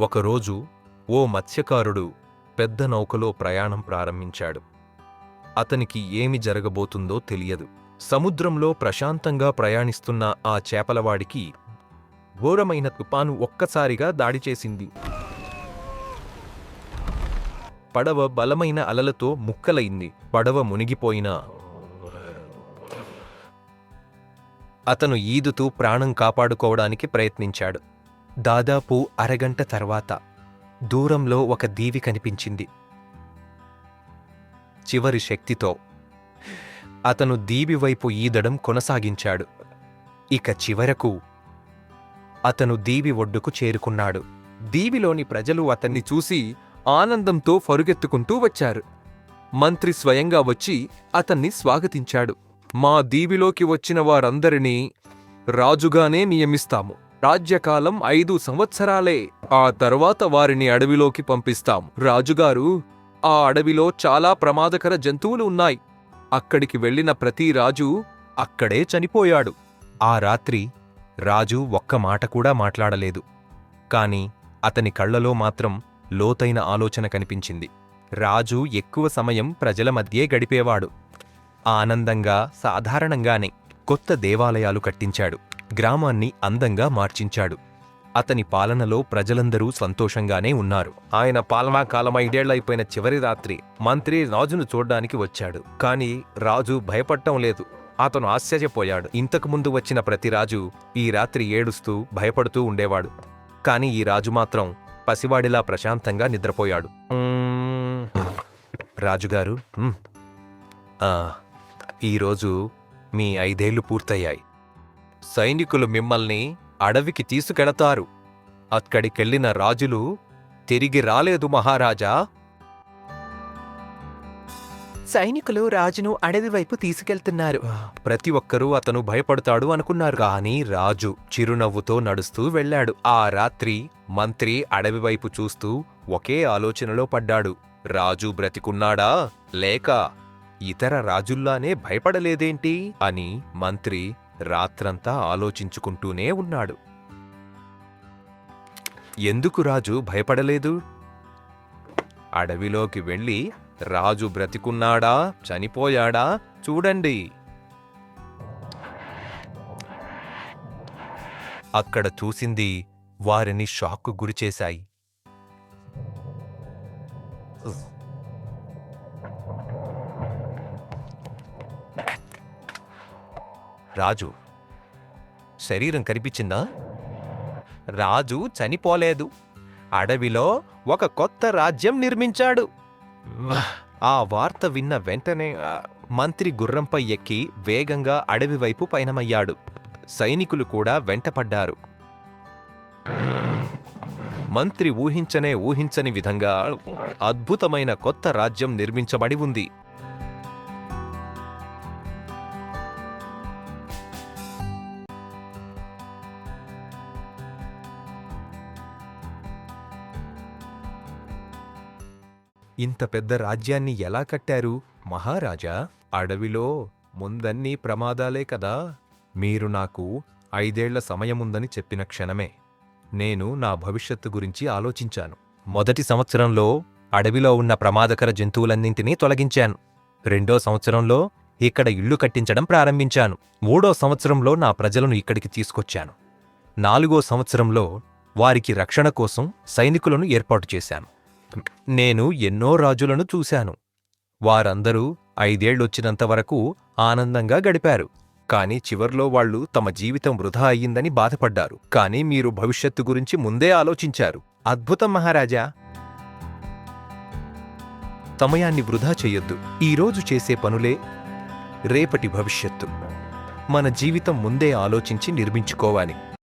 ఒకరోజు ఓ మత్స్యకారుడు పెద్ద నౌకలో ప్రయాణం ప్రారంభించాడు. అతనికి ఏమి జరగబోతుందో తెలియదు. సముద్రంలో ప్రశాంతంగా ప్రయాణిస్తున్న ఆ చేపలవాడికి ఘోరమైన తుపాను ఒక్కసారిగా దాడి చేసింది. పడవ బలమైన అలలతో ముక్కలైంది. పడవ మునిగిపోయినా అతను ఈదుతూ ప్రాణం కాపాడుకోవడానికి ప్రయత్నించాడు. దాదాపు అరగంట తర్వాత దూరంలో ఒక దీవి కనిపించింది. చివరి శక్తితో అతను దీవి వైపు ఈదడం కొనసాగించాడు. ఇక చివరకు అతను దీవి ఒడ్డుకు చేరుకున్నాడు. దీవిలోని ప్రజలు అతన్ని చూసి ఆనందంతో పరుగెత్తుకుంటూ వచ్చారు. మంత్రి స్వయంగా వచ్చి అతన్ని స్వాగతించాడు. మా దీవిలోకి వచ్చిన వారందరినీ రాజుగానే నియమిస్తాము. రాజ్యకాలం ఐదు సంవత్సరాలే. ఆ తర్వాత వారిని అడవిలోకి పంపిస్తాం. రాజుగారు ఆ అడవిలో చాలా ప్రమాదకర జంతువులు ఉన్నాయి. అక్కడికి వెళ్ళిన ప్రతి రాజు అక్కడే చనిపోయాడు. ఆ రాత్రి రాజు ఒక్క మాట కూడా మాట్లాడలేదు. కాని అతని కళ్ళలో మాత్రం లోతైన ఆలోచన కనిపించింది. రాజు ఎక్కువ సమయం ప్రజల మధ్యే గడిపేవాడు. ఆనందంగా సాధారణంగానే కొత్త దేవాలయాలు కట్టించాడు. గ్రామాన్ని అందంగా మార్చించాడు. అతని పాలనలో ప్రజలందరూ సంతోషంగానే ఉన్నారు. ఆయన పాలనా కాలం ఐదేళ్ళైపోయిన చివరి రాత్రి మంత్రి రాజును చూడ్డానికి వచ్చాడు. కాని రాజు భయపడటం లేదు. అతను ఆశ్చర్యపోయాడు. ఇంతకుముందు వచ్చిన ప్రతి రాజు ఈ రాత్రి ఏడుస్తూ భయపడుతూ ఉండేవాడు. కాని ఈ రాజు మాత్రం పసివాడిలా ప్రశాంతంగా నిద్రపోయాడు. రాజుగారు ఈరోజు మీ ఐదేళ్ళు పూర్తయ్యాయి. సైనికులు మిమ్మల్ని అడవికి తీసుకెళతారు అక్కడికెళ్ళిన రాజులు తిరిగి రాలేదు మహారాజా. సైనికులు రాజును అడవి వైపు తీసుకెళ్తున్నారు. ప్రతి ఒక్కరూ అతను భయపడతాడు అనుకున్నారు. కానీ రాజు చిరునవ్వుతో నడుస్తూ వెళ్ళాడు. ఆ రాత్రి మంత్రి అడవి వైపు చూస్తూ ఒకే ఆలోచనలో పడ్డాడు. రాజు బ్రతికున్నాడా? లేక ఇతర రాజుల్లానే భయపడలేదేంటి? అని మంత్రి రాత్రంతా ఆలోచించుకుంటూనే ఉన్నాడు. ఎందుకు రాజు? భయపడలేదు? అడవిలోకి వెళ్ళి రాజు బ్రతికున్నాడా? చనిపోయాడా? చూడండి. అక్కడ చూసింది వారిని షాక్కు గురిచేశాయి. రాజు శరీరం కనిపించిందా? రాజు చనిపోలేదు. అడవిలో ఒక కొత్త రాజ్యం నిర్మించాడు. ఆ వార్త విన్న వెంటనే మంత్రి గుర్రంపై ఎక్కి వేగంగా అడవి వైపు పయనమయ్యాడు. సైనికులు కూడా వెంటపడ్డారు. మంత్రి ఊహించనే ఊహించని విధంగా అద్భుతమైన కొత్త రాజ్యం నిర్మించబడి ఉంది. ఇంత పెద్ద రాజ్యాన్ని ఎలా కట్టారు? మహారాజా అడవిలో ముందన్నీ ప్రమాదాలే కదా. మీరు నాకు ఐదేళ్ళ సమయముందని చెప్పిన క్షణమే నేను నా భవిష్యత్తు గురించి ఆలోచించాను. మొదటి సంవత్సరంలో అడవిలో ఉన్న ప్రమాదకర జంతువులన్నింటినీ తొలగించాను. రెండో సంవత్సరంలో ఇక్కడ ఇల్లు కట్టించడం ప్రారంభించాను. మూడో సంవత్సరంలో నా ప్రజలను ఇక్కడికి తీసుకొచ్చాను. నాలుగో సంవత్సరంలో వారికి రక్షణ కోసం సైనికులను ఏర్పాటు చేశాను. నేను ఎన్నో రాజులను చూశాను. వారందరూ ఐదేళ్ళొచ్చినంత వరకు ఆనందంగా గడిపారు. కాని చివర్లో వాళ్ళు తమ జీవితం వృధా అయ్యిందని బాధపడ్డారు. కాని మీరు భవిష్యత్తు గురించి ముందే ఆలోచించారు. అద్భుతం మహారాజా! సమయాన్ని వృధా చెయ్యొద్దు ఈరోజు చేసే పనులే రేపటి భవిష్యత్తు. మన జీవితం ముందే ఆలోచించి నిర్మించుకోవాలి.